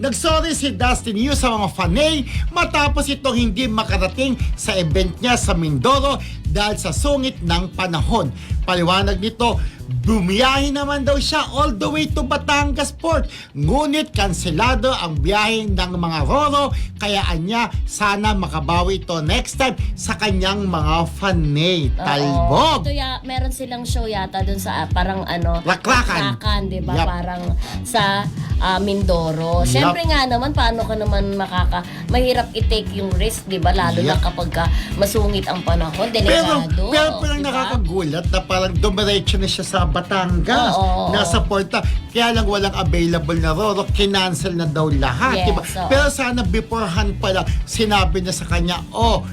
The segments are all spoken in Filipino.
Nagsorry si Dustin Yu sa mga fanay matapos itong hindi makarating sa event niya sa Mindoro dahil sa sungit ng panahon. Paliwanag nito, bumiyahe naman daw siya all the way to Batangas Port. Ngunit kanselado ang biyahe ng mga Roro kaya anya sana makabawi ito next time sa kanyang mga fanay. Talbog! Ito ya, meron silang show yata dun sa ah, parang ano, Laklakan. Laklakan, 'di ba? Yup. Parang sa ah, Mindoro. Siyempre nga naman paano ka naman makaka mahirap i-take yung risk, 'di ba? Lalo na Yup. kapag ka masungit ang panahon, Pero, delikado. pero parang di ba? nakakagulat na parang dumiretso na siya sa Batangas. Oo. Nasa Porta. Kaya lang walang available na Roro. Kinancel na daw lahat. Yes, diba? oo. Pero sana beforehand pala, sinabi niya sa kanya, oh,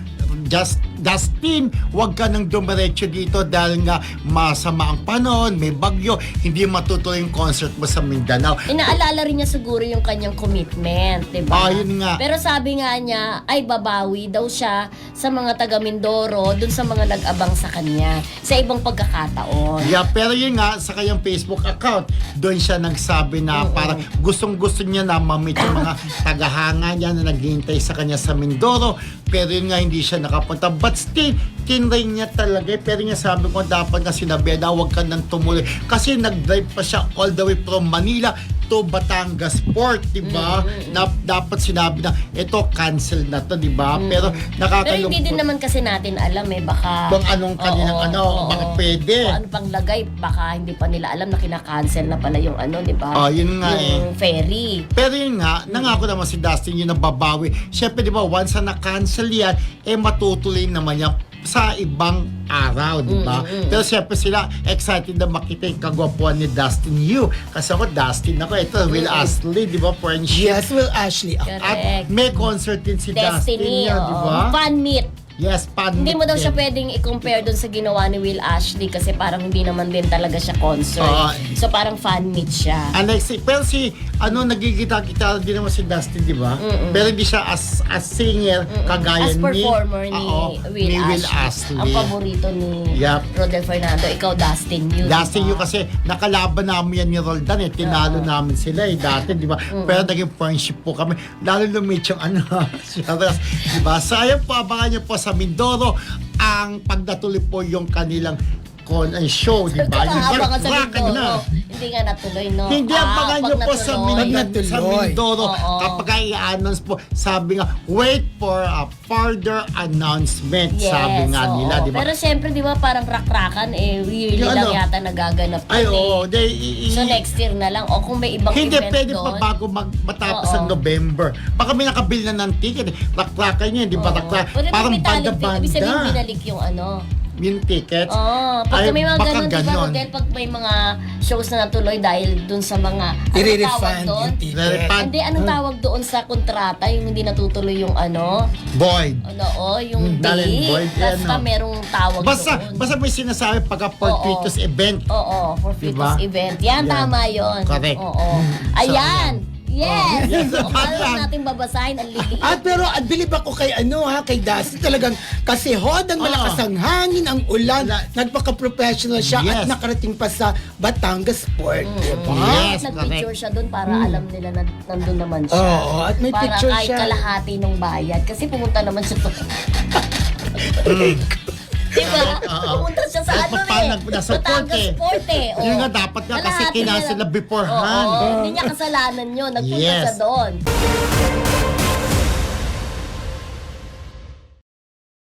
just Dustin, huwag ka nang dumiretso dito dahil nga masama ang panahon, may bagyo, hindi matutuloy yung concert mo sa Mindanao. Inaalala rin niya siguro yung kanyang commitment, 'di Ah, ba? yun nga. Pero sabi nga niya, ay babawi daw siya sa mga taga Mindoro, dun sa mga nag-abang sa kanya, sa ibang pagkakataon. Yeah, pero yun nga, sa kanyang Facebook account, doon siya nagsabi na parang gustong-gusto niya na mamit yung mga tagahanga niya na naghihintay sa kanya sa Mindoro. Pero yun nga, hindi siya nakapunta. But still, tinry niya talaga. eh. Pero nga sabi ko, dapat nga sinabi na huwag ka nang tumuloy. Kasi nag-drive pa siya all the way from Manila to Batangas Port, di ba? Na, dapat sinabi na, ito, cancel na to, di ba? Pero Pero nakakalungkot. hindi din naman kasi natin alam eh, baka... Kung anong kanilang Oo, ano, oo. baka pwede. Kung ano pang lagay, baka hindi pa nila alam na kinakancel na pala yung ano, di ba? Ah, yun nga eh. yung ferry. Pero yun nga, nangako naman si Dustin yung nababawi. Siyempre, di ba, once na na-cancel yan, eh matutuloy naman yan sa ibang araw, di ba? Mm, mm. Pero siyempre sila excited na makita yung kagwapuan ni Dustin Yu. Kasi ako, Dustin ako. Ito, Will Astley, di ba? Friendship. Yes, Will Ashley. Correct. At may concert din si Dustin Destiny, yun, di oo. ba? Fan meet. Yes, pan Hindi mo daw siya pwedeng i-compare dun sa ginawa ni Will Ashley kasi parang hindi naman din talaga siya concert. Oo. so parang fan meet siya. Alexi, pero si, ano, nagigita-gita din naman si Dustin, di ba? Pero hindi siya as as singer, kagaya As ni... performer ni, Oo, Will, ni Will Ashley. Ang paborito ni Yup. Rodel Fernando. Ikaw, Dustin Yu. Dustin yung kasi nakalaban namin yan ni Roldan eh. Tinalo namin sila eh dati, di ba? Pero naging friendship po kami. Lalo lumit yung ano, Sharas, di ba? So ayun po, abangan nyo po sa Mindoro ang pagdatuloy po yung kanilang con and show, di ba? Yung ka sa Mindoro. Hindi nga natuloy, no? Hindi Ah, abangan nyo pag po sa. Pag natuloy. sa Mindoro Oo. kapag i-announce po, sabi nga, wait for a further announcement, Yes, sabi nga oo. nila, di ba? Pero syempre, di ba, parang rakrakan, eh, yearly Yung lang ano? yata nagaganap. Ay, yun, eh. oo. they- i- i- So next year na lang. O kung may ibang Hindi, event pwede doon. pa bago mag, matapos Oo. ang November. Baka may nakabili na ng ticket. eh. Rakrakan yun, di ba? Oo. Rakra- Pero parang may talent din. Ibig sabihin, binalik yung ano. Yung tickets. Oo. Pag Ay, may mga baka ganun, di ba, ganon. Rodel, pag may mga shows na natuloy dahil dun sa mga, ano tawag I-refund doon? yung ticket. Re-refund. Hindi, anong tawag doon sa kontrata, yung hindi natutuloy yung ano, Void. ano, oh, yung Hmm, talent date. void, Basta ano. merong tawag Basta, doon. basta may sinasabi pagka fortuitous event. Oo, for Diba? fitness event. Yan, Yan. tama yon. Correct. Oo. Ayan. Yes. Yes, So, natin babasahin ang liliit? At pero at bilib ako kay ano ha, kay Dustin talagang kasi hod ang malakas Ah. ang hangin, ang ulan, Wala. nagpaka-professional siya Yes. at nakarating pa sa Batangas Port, di ba? Yes, Nag-picture siya doon para alam nila na nandun naman siya. Oo, at may para picture kahit siya. kalahati ng bayad. Kasi pumunta naman siya diba? Pumunta siya sa ano eh. pa- nasa Batangas eh. Port eh. Yun Oo. nga, dapat nga kasi Kalahati nila- na beforehand. Oo, hindi niya kasalanan yun. Nagpunta Yes. siya doon.